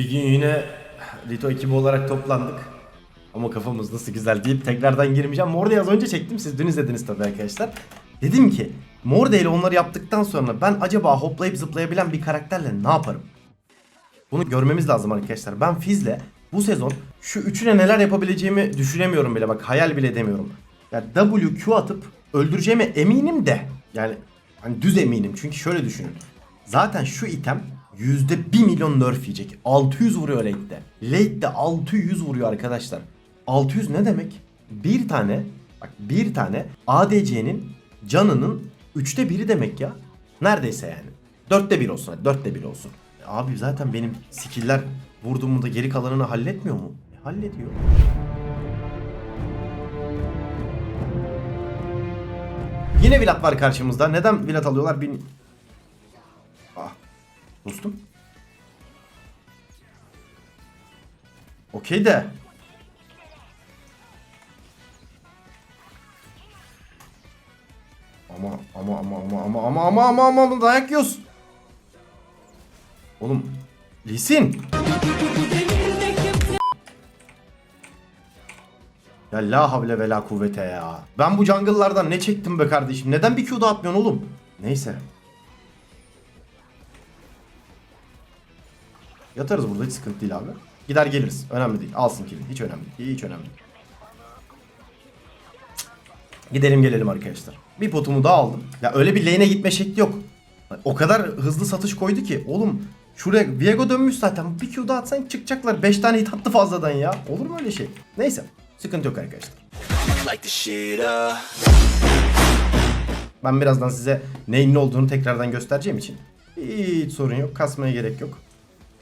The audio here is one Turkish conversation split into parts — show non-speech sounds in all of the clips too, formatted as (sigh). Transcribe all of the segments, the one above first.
Bir gün yine Rito ekibi olarak toplandık. Ama kafamız nasıl güzel deyip tekrardan girmeyeceğim. Morde'yi az önce çektim. Siz dün izlediniz tabii arkadaşlar. Dedim ki Morde ile onları yaptıktan sonra ben acaba hoplayıp zıplayabilen bir karakterle ne yaparım? Bunu görmemiz lazım arkadaşlar. Ben Fizz'le bu sezon şu üçüne neler yapabileceğimi düşünemiyorum bile. Bak hayal bile demiyorum. Ya W, Q atıp öldüreceğime eminim de. Yani hani düz eminim. Çünkü şöyle düşünün. Zaten şu item 1 milyon nerf yiyecek. 600 vuruyor late'de. Late'de 600 vuruyor arkadaşlar. 600 ne demek? Bir tane bak bir tane ADC'nin canının üçte biri demek ya. Neredeyse yani. Dörtte bir olsun hadi dörtte bir olsun. Abi zaten benim skill'ler vurduğumda geri kalanını halletmiyor mu? E, hallediyor. Yine Vilat var karşımızda. Neden Vilat alıyorlar bin... Dostum. Okey de. Ama ama ama ama ama ama ama ama ama ama dayak yiyoruz. Oğlum Lisin. Ya la havle ve la kuvvete ya. Ben bu jungle'lardan ne çektim be kardeşim? Neden bir Q da atmıyorsun oğlum? Neyse. Yatarız burada hiç sıkıntı değil abi. Gider geliriz. Önemli değil. Alsın kilini. Hiç önemli değil. Hiç önemli değil. Gidelim gelelim arkadaşlar. Bir potumu daha aldım. Ya öyle bir lane'e gitme şekli yok. O kadar hızlı satış koydu ki. Oğlum şuraya Viego dönmüş zaten. Bir Q daha atsan çıkacaklar. 5 tane hit attı fazladan ya. Olur mu öyle şey? Neyse. Sıkıntı yok arkadaşlar. Ben birazdan size neyin ne olduğunu tekrardan göstereceğim için. Hiç sorun yok. Kasmaya gerek yok.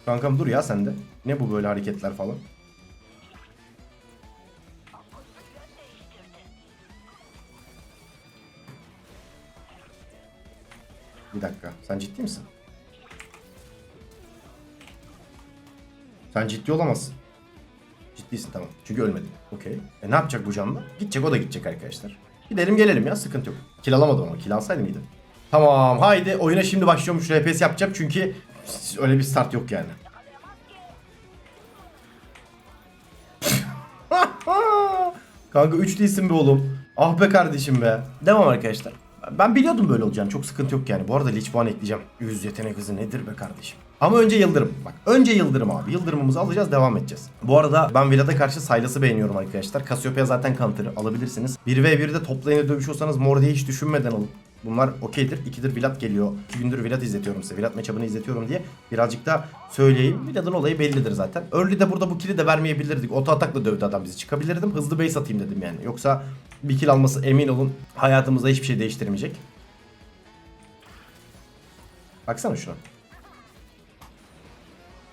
Kankam dur ya sende. Ne bu böyle hareketler falan? Bir dakika. Sen ciddi misin? Sen ciddi olamazsın. Ciddisin tamam. Çünkü ölmedin. Okey. E ne yapacak bu canlı? Gidecek o da gidecek arkadaşlar. Gidelim gelelim ya sıkıntı yok. Kill alamadım ama kill alsaydım iyiydi. Tamam haydi oyuna şimdi başlıyormuş RPS yapacağım çünkü öyle bir start yok yani. (laughs) Kanka 3 değilsin be oğlum. Ah be kardeşim be. Devam arkadaşlar. Ben biliyordum böyle olacağını. Çok sıkıntı yok yani. Bu arada Lich puan ekleyeceğim. 100 yetenek hızı nedir be kardeşim? Ama önce Yıldırım. Bak önce Yıldırım abi. Yıldırımımızı alacağız devam edeceğiz. Bu arada ben Vlad'a karşı Sylas'ı beğeniyorum arkadaşlar. Cassiopeia zaten counter'ı alabilirsiniz. 1v1'de top lane'e dövüşüyorsanız Morde'yi hiç düşünmeden alın. Bunlar okeydir. İkidir Vlad geliyor. İki gündür Vlad izletiyorum size. Vlad matchup'ını izletiyorum diye birazcık da söyleyeyim. Vlad'ın olayı bellidir zaten. Early'de burada bu kill'i de vermeyebilirdik. Oto atakla dövdü adam bizi. Çıkabilirdim. Hızlı base atayım dedim yani. Yoksa bir kill alması emin olun hayatımızda hiçbir şey değiştirmeyecek. Baksana şuna.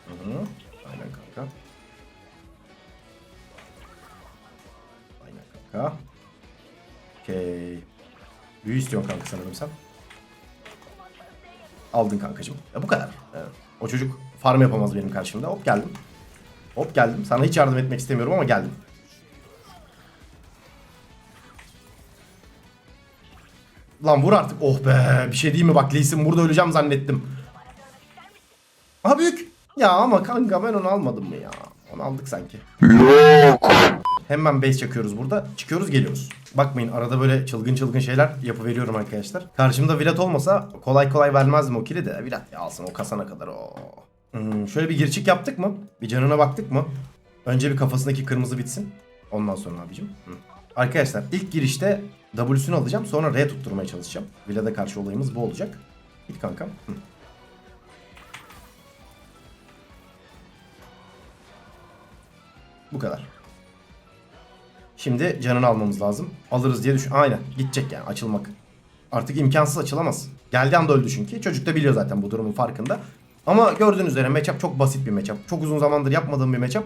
Hı hı. Aynen kanka. Aynen kanka. Okey. Büyü istiyorsun kanka sanırım sen. Aldın kankacım. Ya bu kadar. Evet. O çocuk farm yapamaz benim karşımda. Hop geldim. Hop geldim. Sana hiç yardım etmek istemiyorum ama geldim. Lan vur artık. Oh be. Bir şey değil mi? Bak Lee Sin burada öleceğim zannettim. Aha büyük. Ya ama kanka ben onu almadım mı ya? Onu aldık sanki. Yok. Hemen base çakıyoruz burada. Çıkıyoruz geliyoruz. Bakmayın arada böyle çılgın çılgın şeyler yapıveriyorum arkadaşlar. Karşımda Vilat olmasa kolay kolay vermezdim o kili de. Vilat alsın o kasana kadar o. Hmm, şöyle bir girçik yaptık mı? Bir canına baktık mı? Önce bir kafasındaki kırmızı bitsin. Ondan sonra abicim. Hı. Arkadaşlar ilk girişte W'sunu alacağım. Sonra R tutturmaya çalışacağım. Vlad'a karşı olayımız bu olacak. Git kankam. Hı. Bu kadar. Şimdi canını almamız lazım. Alırız diye düşün. Aynen. Gidecek yani açılmak. Artık imkansız açılamaz. Geldiği anda öldü çünkü. Çocuk da biliyor zaten bu durumun farkında. Ama gördüğünüz üzere matchup çok basit bir matchup. Çok uzun zamandır yapmadığım bir matchup.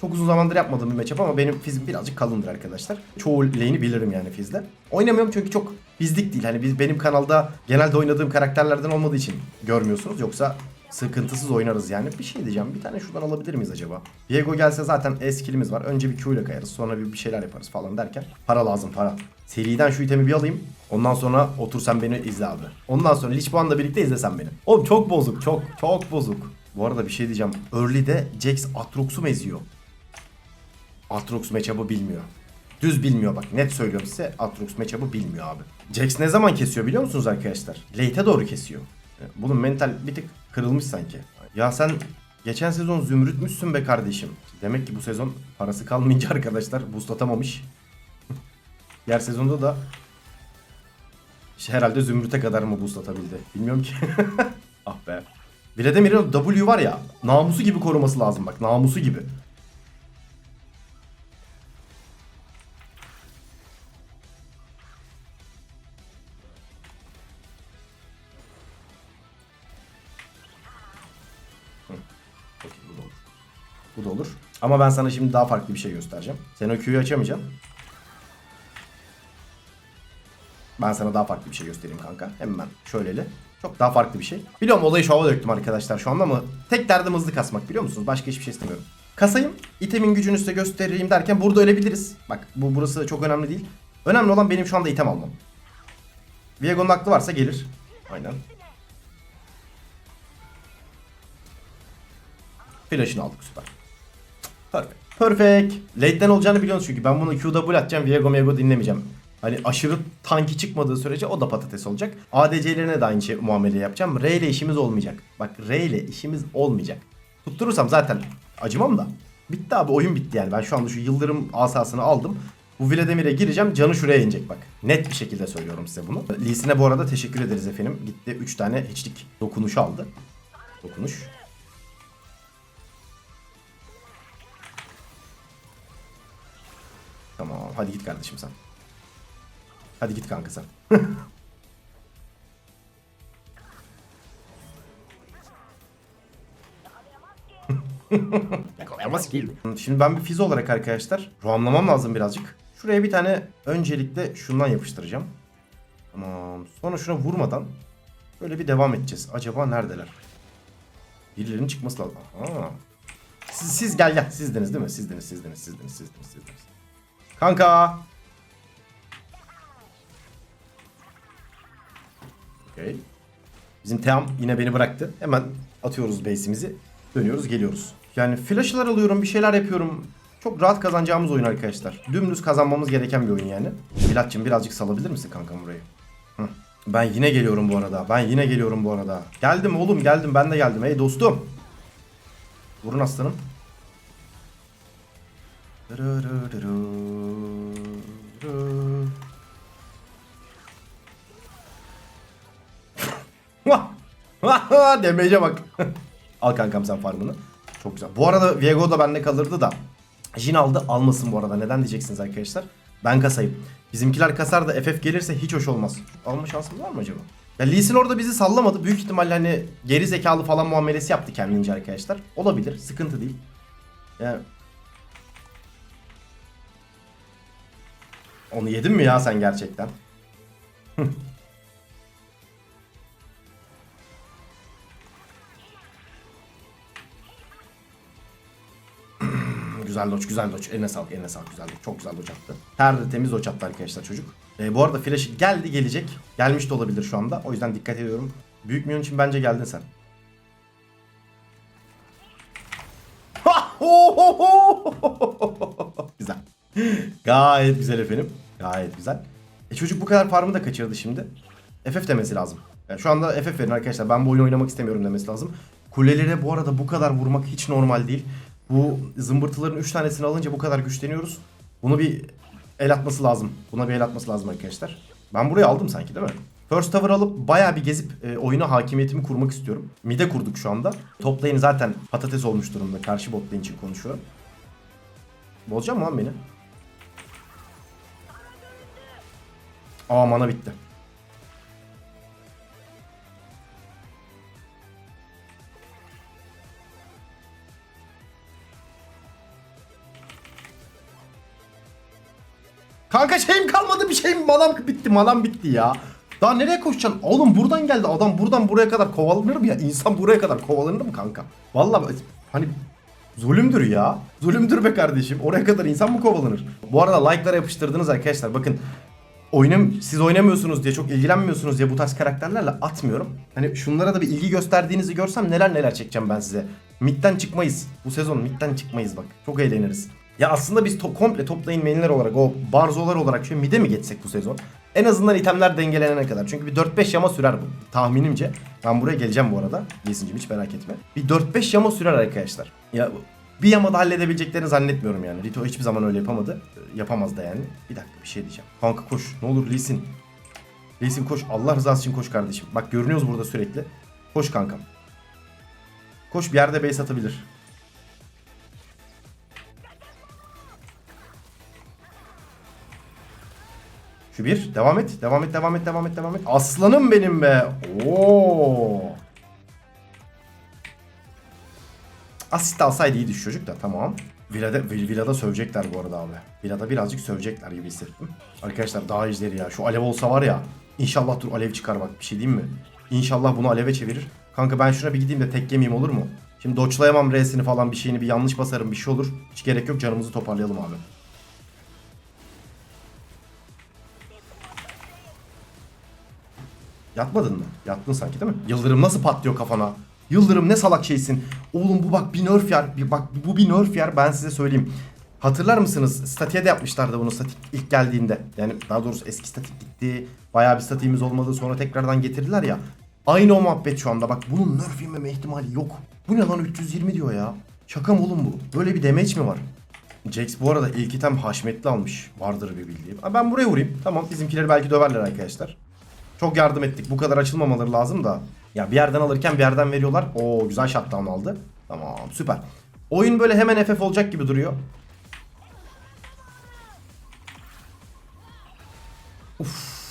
Çok uzun zamandır yapmadığım bir matchup ama benim fizim birazcık kalındır arkadaşlar. Çoğu lane'i bilirim yani fizle. Oynamıyorum çünkü çok bizlik değil. Hani biz benim kanalda genelde oynadığım karakterlerden olmadığı için görmüyorsunuz. Yoksa sıkıntısız oynarız yani. Bir şey diyeceğim. Bir tane şuradan alabilir miyiz acaba? Diego gelse zaten E skillimiz var. Önce bir Q ile kayarız. Sonra bir, bir şeyler yaparız falan derken. Para lazım para. Seriden şu itemi bir alayım. Ondan sonra otur sen beni izle abi. Ondan sonra Lich Puan'la birlikte izle sen beni. Oğlum çok bozuk çok çok bozuk. Bu arada bir şey diyeceğim. Early'de Jax Atrox'u mu eziyor? Atrox matchup'ı bilmiyor. Düz bilmiyor bak net söylüyorum size Atrox matchup'ı bilmiyor abi. Jax ne zaman kesiyor biliyor musunuz arkadaşlar? Late'e doğru kesiyor. Bunun mental bir tık kırılmış sanki. Ya sen geçen sezon zümrütmüşsün be kardeşim. Demek ki bu sezon parası kalmayınca (laughs) arkadaşlar boost atamamış. (laughs) Diğer sezonda da işte herhalde zümrüte kadar mı boost atabildi? Bilmiyorum ki. (laughs) ah be. Vladimir'in W var ya namusu gibi koruması lazım bak namusu gibi. Ama ben sana şimdi daha farklı bir şey göstereceğim. Sen o Q'yu açamayacaksın. Ben sana daha farklı bir şey göstereyim kanka. Hemen şöyleli. Çok daha farklı bir şey. Biliyorum olayı şova döktüm arkadaşlar şu anda ama tek derdim hızlı kasmak biliyor musunuz? Başka hiçbir şey istemiyorum. Kasayım, itemin gücünü size göstereyim derken burada ölebiliriz. Bak bu burası çok önemli değil. Önemli olan benim şu anda item almam. Viego'nun aklı varsa gelir. Aynen. Flash'ını aldık süper. Perfect. Perfect. Late'den olacağını biliyorsunuz çünkü ben bunu QW atacağım. Viego Miego dinlemeyeceğim. Hani aşırı tanki çıkmadığı sürece o da patates olacak. ADC'lerine de aynı şey muamele yapacağım. R ile işimiz olmayacak. Bak R ile işimiz olmayacak. Tutturursam zaten acımam da. Bitti abi oyun bitti yani. Ben şu anda şu yıldırım asasını aldım. Bu Vladimir'e gireceğim canı şuraya inecek bak. Net bir şekilde söylüyorum size bunu. Lee'sine bu arada teşekkür ederiz efendim. Gitti 3 tane hiçlik dokunuş aldı. Dokunuş. Tamam hadi git kardeşim sen. Hadi git kanka sen. (laughs) Yakalayamaz ki. Şimdi ben bir fiz olarak arkadaşlar roamlamam lazım birazcık. Şuraya bir tane öncelikle şundan yapıştıracağım. Tamam. Sonra şuna vurmadan böyle bir devam edeceğiz. Acaba neredeler? Birilerinin çıkması lazım. Aha. Siz, siz gel gel. Sizdiniz değil mi? Sizdiniz, sizdiniz, sizdiniz, sizdiniz, sizdiniz. Kanka. Okey. Bizim Team yine beni bıraktı. Hemen atıyoruz base'imizi. Dönüyoruz geliyoruz. Yani flash'lar alıyorum bir şeyler yapıyorum. Çok rahat kazanacağımız oyun arkadaşlar. Dümdüz kazanmamız gereken bir oyun yani. Milatçım birazcık salabilir misin kankam burayı? Hı. Ben yine geliyorum bu arada. Ben yine geliyorum bu arada. Geldim oğlum geldim ben de geldim. Hey dostum. Vurun aslanım. (laughs) Demece bak. (laughs) Al kankam sen farmını. Çok güzel. Bu arada Viego da bende kalırdı da. Jin aldı almasın bu arada. Neden diyeceksiniz arkadaşlar. Ben kasayım. Bizimkiler kasar da FF gelirse hiç hoş olmaz. Alma şansımız var mı acaba? Ya Lee Sin orada bizi sallamadı. Büyük ihtimalle hani geri zekalı falan muamelesi yaptı kendince arkadaşlar. Olabilir. Sıkıntı değil. Yani Onu yedin mi ya sen gerçekten? güzel doç, güzel doç. Eline sağlık, eline sağlık. Güzel doç. Çok güzel doç attı. Tertemiz doç attı arkadaşlar çocuk. Ee, bu arada flash'ı geldi gelecek. Gelmiş de olabilir şu anda. O yüzden dikkat ediyorum. Büyük minyon için bence geldin sen. güzel. Gayet güzel efendim. Gayet güzel. E çocuk bu kadar farmı da kaçırdı şimdi. FF demesi lazım. Yani şu anda FF verin arkadaşlar. Ben bu oyunu oynamak istemiyorum demesi lazım. Kulelere bu arada bu kadar vurmak hiç normal değil. Bu zımbırtıların 3 tanesini alınca bu kadar güçleniyoruz. Bunu bir el atması lazım. Buna bir el atması lazım arkadaşlar. Ben burayı aldım sanki değil mi? First Tower alıp bayağı bir gezip e, oyuna hakimiyetimi kurmak istiyorum. Mide kurduk şu anda. Top lane zaten patates olmuş durumda. Karşı bot lane için konuşuyorum. Bozacak mı lan beni? Aa mana bitti. Kanka şeyim kalmadı bir şeyim manam bitti manam bitti ya. Daha nereye koşacaksın? Oğlum buradan geldi adam buradan buraya kadar kovalanır mı ya? İnsan buraya kadar kovalanır mı kanka? Vallahi hani zulümdür ya. Zulümdür be kardeşim. Oraya kadar insan mı kovalanır? Bu arada like'lara yapıştırdınız arkadaşlar. Bakın oynam siz oynamıyorsunuz diye çok ilgilenmiyorsunuz diye bu tarz karakterlerle atmıyorum. Hani şunlara da bir ilgi gösterdiğinizi görsem neler neler çekeceğim ben size. Mid'den çıkmayız. Bu sezon mid'den çıkmayız bak. Çok eğleniriz. Ya aslında biz to- komple toplayın mainler olarak o barzolar olarak şöyle mid'e mi geçsek bu sezon? En azından itemler dengelenene kadar. Çünkü bir 4-5 yama sürer bu tahminimce. Ben buraya geleceğim bu arada. Giysincim hiç merak etme. Bir 4-5 yama sürer arkadaşlar. Ya bir yamada halledebileceklerini zannetmiyorum yani. Rito hiçbir zaman öyle yapamadı. Yapamaz da yani. Bir dakika bir şey diyeceğim. Kanka koş. Ne olur Lee Sin. Lee Sin koş. Allah rızası için koş kardeşim. Bak görünüyoruz burada sürekli. Koş kankam. Koş bir yerde base atabilir. Şu bir. Devam et. Devam et. Devam et. Devam et. Devam et. Aslanım benim be. Oo. Asist alsaydı iyiydi şu çocuk da tamam. Villada, Vill- Villada sövecekler bu arada abi. Villada birazcık sövecekler gibi hissettim. Arkadaşlar daha izleri ya. Şu alev olsa var ya. İnşallah dur alev çıkar bak bir şey diyeyim mi? İnşallah bunu aleve çevirir. Kanka ben şuna bir gideyim de tek yemeyeyim olur mu? Şimdi doçlayamam R'sini falan bir şeyini bir yanlış basarım bir şey olur. Hiç gerek yok canımızı toparlayalım abi. Yatmadın mı? Yattın sanki değil mi? Yıldırım nasıl patlıyor kafana? Yıldırım ne salak şeysin. Oğlum bu bak bir nerf yer. Bak bu bir nerf yer ben size söyleyeyim. Hatırlar mısınız? Statiğe de yapmışlardı bunu statik ilk geldiğinde. Yani daha doğrusu eski statik gitti. Bayağı bir statiğimiz olmadı sonra tekrardan getirdiler ya. Aynı o muhabbet şu anda. Bak bunun nerf yememe ihtimali yok. Bu ne lan 320 diyor ya. Şaka mı oğlum bu? Böyle bir damage mi var? Jax bu arada ilk item haşmetli almış. Vardır bir bildiğim. Ben buraya vurayım. Tamam bizimkileri belki döverler arkadaşlar. Çok yardım ettik. Bu kadar açılmamaları lazım da. Ya bir yerden alırken bir yerden veriyorlar. Oo güzel shutdown aldı. Tamam süper. Oyun böyle hemen FF olacak gibi duruyor. Uf.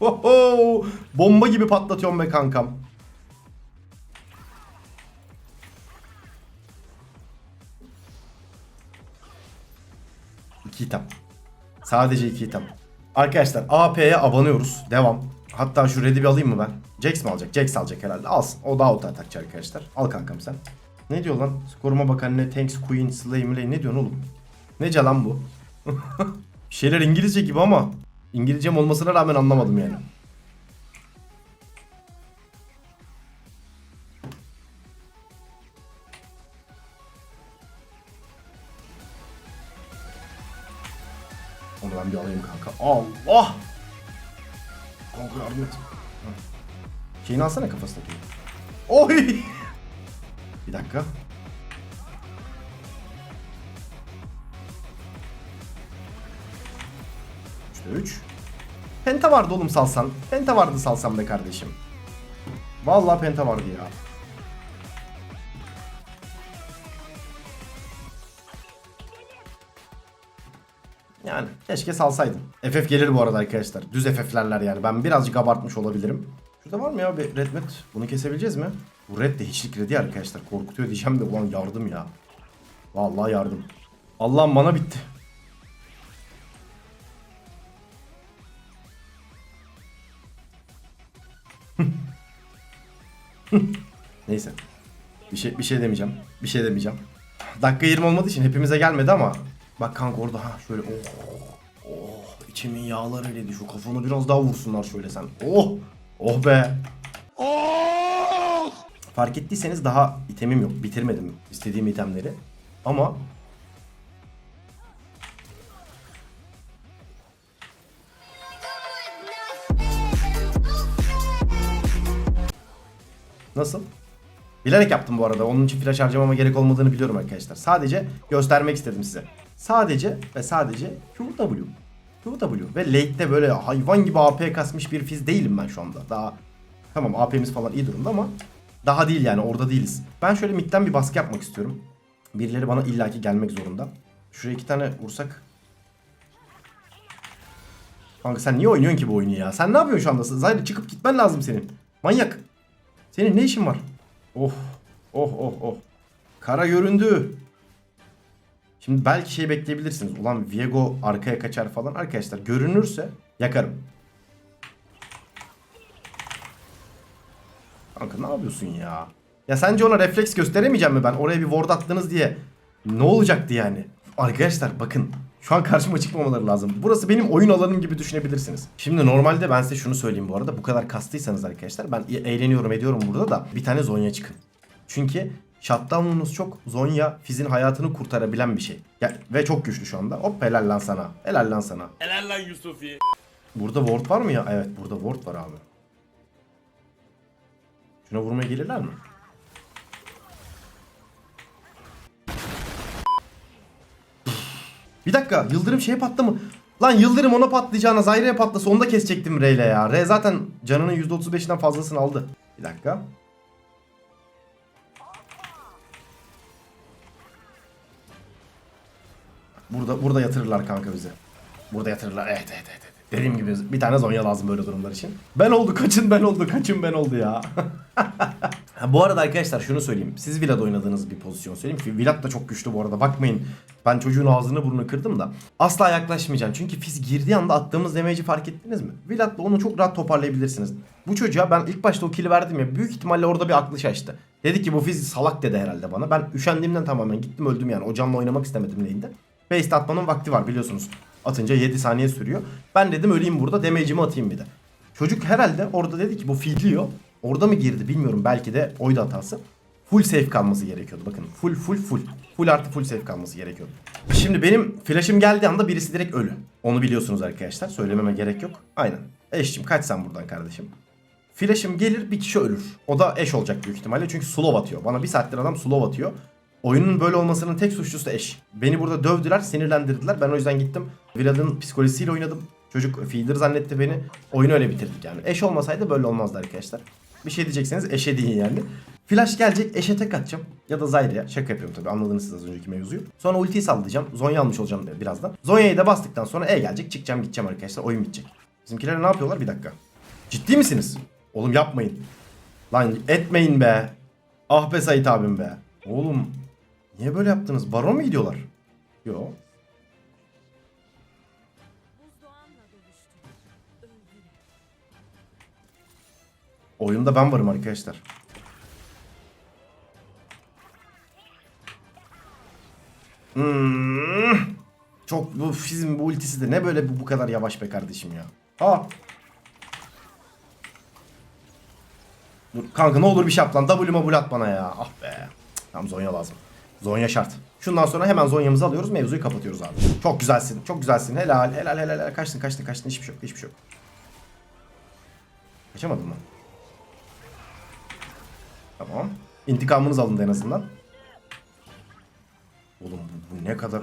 Oho! Bomba gibi patlatıyorum be kankam. İki item. Sadece iki item. Arkadaşlar AP'ye abanıyoruz. Devam. Hatta şu red'i bir alayım mı ben? Jax mi alacak? Jax alacak herhalde. Alsın. O daha auto atakçı arkadaşlar. Al kankam sen. Ne diyor lan? Skoruma bakan ne? Tanks, Queen, Slay, Miley. Ne diyorsun oğlum? Nece lan bu? (laughs) şeyler İngilizce gibi ama İngilizcem olmasına rağmen anlamadım yani. Kanka. Allah! Kanka yardım et. Şeyini alsana kafasındaki. Oy! Bir dakika. Üçte üç. Penta vardı oğlum salsan. Penta vardı salsam be kardeşim. Vallahi penta vardı ya. Keşke salsaydım. FF gelir bu arada arkadaşlar. Düz FF'lerler yani. Ben birazcık abartmış olabilirim. Şurada var mı ya bir red? Bunu kesebileceğiz mi? Bu red de hiçlik redi arkadaşlar. Korkutuyor diyeceğim de ulan yardım ya. Vallahi yardım. Allah'ım mana bitti. (laughs) Neyse. Bir şey bir şey demeyeceğim. Bir şey demeyeceğim. Dakika 20 olmadığı için hepimize gelmedi ama bak kanka orada ha şöyle oh oh içimin yağları eridi şu kafanı biraz daha vursunlar şöyle sen. Oh oh be. Fark ettiyseniz daha itemim yok. Bitirmedim istediğim itemleri. Ama Nasıl? Bilerek yaptım bu arada. Onun için flash harcamama gerek olmadığını biliyorum arkadaşlar. Sadece göstermek istedim size. Sadece ve sadece QW. QW. Ve late'de böyle hayvan gibi AP kasmış bir fiz değilim ben şu anda. Daha tamam AP'miz falan iyi durumda ama daha değil yani orada değiliz. Ben şöyle midden bir baskı yapmak istiyorum. Birileri bana illaki gelmek zorunda. Şuraya iki tane vursak. Kanka sen niye oynuyorsun ki bu oyunu ya? Sen ne yapıyorsun şu anda? Zayri çıkıp gitmen lazım senin. Manyak. Senin ne işin var? Oh, oh, oh, oh. Kara göründü. Şimdi belki şey bekleyebilirsiniz. Ulan Viego arkaya kaçar falan. Arkadaşlar görünürse yakarım. Kanka ne yapıyorsun ya? Ya sence ona refleks gösteremeyeceğim mi ben? Oraya bir ward attınız diye. Ne olacaktı yani? Arkadaşlar bakın. Şu an karşıma çıkmamaları lazım. Burası benim oyun alanım gibi düşünebilirsiniz. Şimdi normalde ben size şunu söyleyeyim bu arada. Bu kadar kastıysanız arkadaşlar ben eğleniyorum ediyorum burada da bir tane Zonya çıkın. Çünkü shutdown'unuz çok Zonya Fizz'in hayatını kurtarabilen bir şey. Ya, ve çok güçlü şu anda. Hop helal lan sana. Helal lan sana. Helal lan Yusufi. Burada ward var mı ya? Evet burada ward var abi. Şuna vurmaya gelirler mi? Bir dakika Yıldırım şeye patladı mı? Lan Yıldırım ona patlayacağına Zaire'ye patlasa onu da kesecektim R ile ya. R zaten canının %35'inden fazlasını aldı. Bir dakika. Burada burada yatırırlar kanka bizi. Burada yatırırlar. Evet evet evet. Dediğim gibi bir tane Zonya lazım böyle durumlar için. Ben oldu kaçın ben oldu kaçın ben oldu ya. (laughs) Bu arada arkadaşlar şunu söyleyeyim. Siz Villa'da oynadığınız bir pozisyon söyleyeyim ki Villad da çok güçlü bu arada. Bakmayın ben çocuğun ağzını burnunu kırdım da. Asla yaklaşmayacağım. Çünkü Fizz girdiği anda attığımız damage'i fark ettiniz mi? Villad'la onu çok rahat toparlayabilirsiniz. Bu çocuğa ben ilk başta o kill'i verdim ya büyük ihtimalle orada bir aklı şaştı. Dedi ki bu Fizz salak dedi herhalde bana. Ben üşendiğimden tamamen gittim öldüm yani. O canla oynamak istemedim lane'de. Base atmanın vakti var biliyorsunuz. Atınca 7 saniye sürüyor. Ben dedim öleyim burada damage'imi atayım bir de. Çocuk herhalde orada dedi ki bu feedliyor. Orada mı girdi bilmiyorum belki de oydu hatası. Full safe kalması gerekiyordu bakın. Full full full. Full artı full safe kalması gerekiyordu. Şimdi benim flash'ım geldiği anda birisi direkt ölü. Onu biliyorsunuz arkadaşlar. Söylememe gerek yok. Aynen. Eşçim kaç sen buradan kardeşim. Flash'ım gelir bir kişi ölür. O da eş olacak büyük ihtimalle çünkü slow atıyor. Bana bir saattir adam slow atıyor. Oyunun böyle olmasının tek suçlusu eş. Beni burada dövdüler, sinirlendirdiler. Ben o yüzden gittim. Vlad'ın psikolojisiyle oynadım. Çocuk feeder zannetti beni. Oyunu öyle bitirdik yani. Eş olmasaydı böyle olmazdı arkadaşlar. Bir şey diyecekseniz eşe deyin yani. Flash gelecek eşe tek atacağım. Ya da Zayre'ye. Şaka yapıyorum tabii anladınız siz az önceki mevzuyu. Sonra ultiyi sallayacağım. Zonya almış olacağım birazdan. Zonya'yı da bastıktan sonra E gelecek. Çıkacağım gideceğim arkadaşlar. Oyun bitecek. Bizimkiler ne yapıyorlar? Bir dakika. Ciddi misiniz? Oğlum yapmayın. Lan etmeyin be. Ah be Sait abim be. Oğlum niye böyle yaptınız? Baron mu gidiyorlar? Yo. Oyunda ben varım arkadaşlar. Hmm. Çok bu fizim bu ultisi de ne böyle bu, bu kadar yavaş be kardeşim ya. Ha. Dur kanka ne olur bir şey yap lan. W mabul at bana ya. Ah be. Tamam Zonya lazım. Zonya şart. Şundan sonra hemen Zonya'mızı alıyoruz. Mevzuyu kapatıyoruz abi. Çok güzelsin. Çok güzelsin. Helal helal helal. helal. Kaçtın kaçtın kaçtın. Hiçbir şey yok. Hiçbir şey yok. Kaçamadın mı? Tamam. İntikamınız alındı en azından. Oğlum bu, bu ne kadar...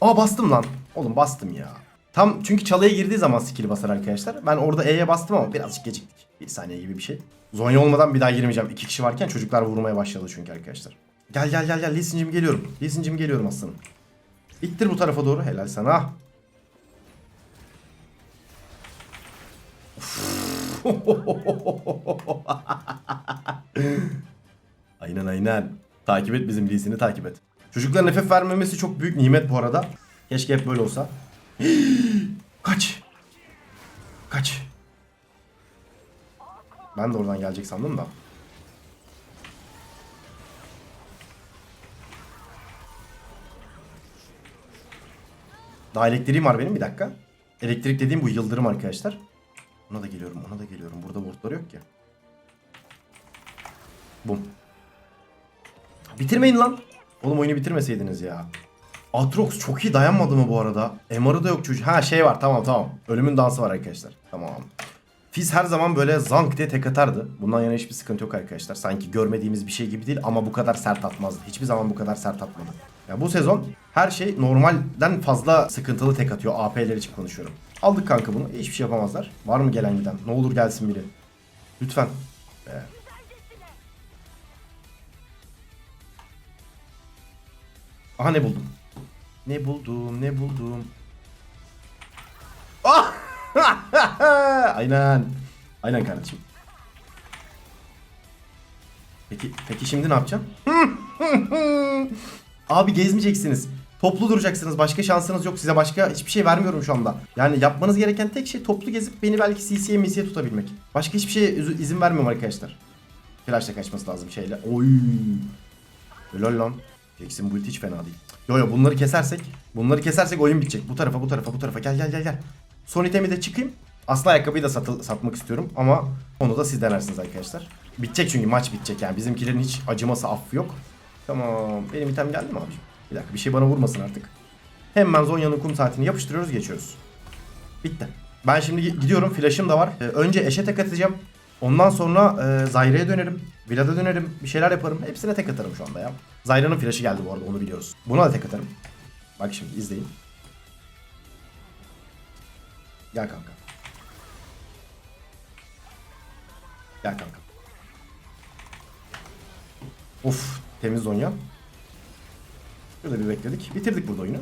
Aa bastım lan. Oğlum bastım ya. Tam çünkü çalıya girdiği zaman skill basar arkadaşlar. Ben orada E'ye bastım ama birazcık geciktik. Bir saniye gibi bir şey. Zonya olmadan bir daha girmeyeceğim. İki kişi varken çocuklar vurmaya başladı çünkü arkadaşlar. Gel gel gel gel Lisin'cim geliyorum. Lisin'cim geliyorum aslanım. İttir bu tarafa doğru. Helal sana. (laughs) aynen aynen. Takip et bizim Lee'sini takip et. Çocukların FF vermemesi çok büyük nimet bu arada. Keşke hep böyle olsa. (gasps) Kaç. Ben de oradan gelecek sandım da. Daha elektriğim var benim bir dakika. Elektrik dediğim bu yıldırım arkadaşlar. Ona da geliyorum ona da geliyorum. Burada wardları yok ki. Bum. Bitirmeyin lan. Oğlum oyunu bitirmeseydiniz ya. Atrox çok iyi dayanmadı mı bu arada? MR'ı da yok çocuk. Ha şey var tamam tamam. Ölümün dansı var arkadaşlar. Tamam. Fizz her zaman böyle zank diye tek atardı. Bundan yana hiçbir sıkıntı yok arkadaşlar. Sanki görmediğimiz bir şey gibi değil ama bu kadar sert atmazdı. Hiçbir zaman bu kadar sert atmadı. Ya bu sezon her şey normalden fazla sıkıntılı tek atıyor. AP'ler için konuşuyorum. Aldık kanka bunu. Hiçbir şey yapamazlar. Var mı gelen giden? Ne olur gelsin biri. Lütfen. Be. Aha ne buldum? Ne buldum? Ne buldum? Ah! (laughs) Aynen. Aynen kardeşim. Peki peki şimdi ne yapacağım? (laughs) Abi gezmeyeceksiniz. Toplu duracaksınız. Başka şansınız yok. Size başka hiçbir şey vermiyorum şu anda. Yani yapmanız gereken tek şey toplu gezip beni belki CC'ye MC'ye tutabilmek. Başka hiçbir şeye iz- izin vermiyorum arkadaşlar. Flash'la kaçması lazım şeyle. Oy. Helal lan. Jackson bu hiç fena değil. Yo yo bunları kesersek, bunları kesersek oyun bitecek. Bu tarafa, bu tarafa, bu tarafa. Gel gel gel gel. Son itemi de çıkayım. Aslı ayakkabıyı da satıl- satmak istiyorum ama onu da siz denersiniz arkadaşlar. Bitecek çünkü maç bitecek yani. Bizimkilerin hiç acıması affı yok. Tamam. Benim item geldi mi abiciğim? Bir dakika bir şey bana vurmasın artık. Hemen Zonya'nın kum saatini yapıştırıyoruz geçiyoruz. Bitti. Ben şimdi gi- gidiyorum. Flash'ım da var. Ee, önce eşe tek atacağım. Ondan sonra e, Zyra'ya dönerim. Vlad'a dönerim. Bir şeyler yaparım. Hepsine tek atarım şu anda ya. Zyra'nın flash'ı geldi bu arada onu biliyoruz. Buna da tek atarım. Bak şimdi izleyin. Gel kanka. Gel kanka. Of temiz Zonya. Şurada bir bekledik. Bitirdik burada oyunu.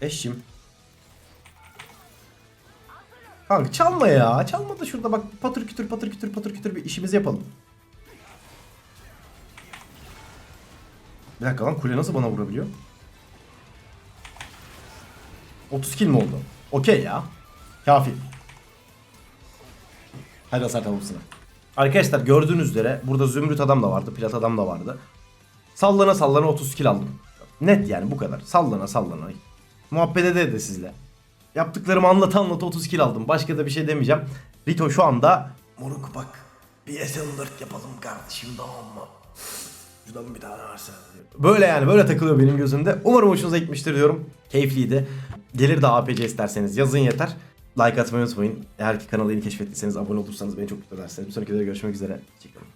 Eşim. Kanka çalma ya. Çalma da şurada bak patır kütür patır kütür patır kütür bir işimizi yapalım. Bir dakika lan kule nasıl bana vurabiliyor? 30 kill mi oldu? Okey ya. Kafi. Hadi hasar tavukçusuna. Arkadaşlar gördüğünüz üzere burada zümrüt adam da vardı, plat adam da vardı. Sallana sallana 30 kill aldım. Net yani bu kadar. Sallana sallana. Muhabbet ede de sizle. Yaptıklarımı anlata anlata 30 kill aldım. Başka da bir şey demeyeceğim. Rito şu anda Moruk bak bir S14 yapalım kardeşim tamam mı? Şuradan bir tane varsa. Böyle yani böyle takılıyor benim gözümde. Umarım hoşunuza gitmiştir diyorum. Keyifliydi. Gelir de APC isterseniz yazın yeter. Like atmayı unutmayın. Eğer ki kanalı yeni keşfettiyseniz abone olursanız beni çok mutlu edersiniz. Bir sonraki videoda görüşmek üzere. Hoşçakalın.